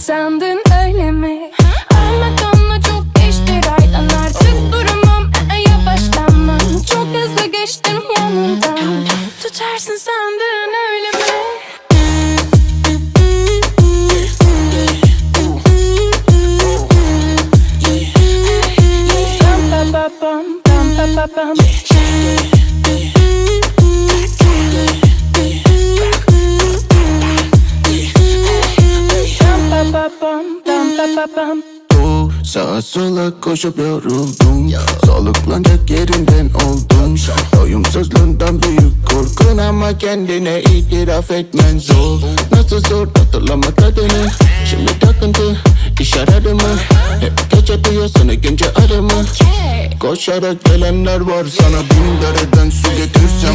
Sandın öyle mi? Armadanla çok geçti raydan Artık duramam e yavaşlanmam Çok hızlı geçtim yanından Tutarsın sandın öyle mi? Bam bam bam bam bam bam bam Bu sağa sola koşup yoruldum Soluklanacak yerinden oldum. Doyumsuzluğundan büyük korkun ama kendine itiraf etmen zor. Nasıl zor hatırlama tadını Şimdi takıntı iş aradı mı? Hep gece duyuyorsun ikinci arımı Koşarak gelenler var sana bin dereden su getirsem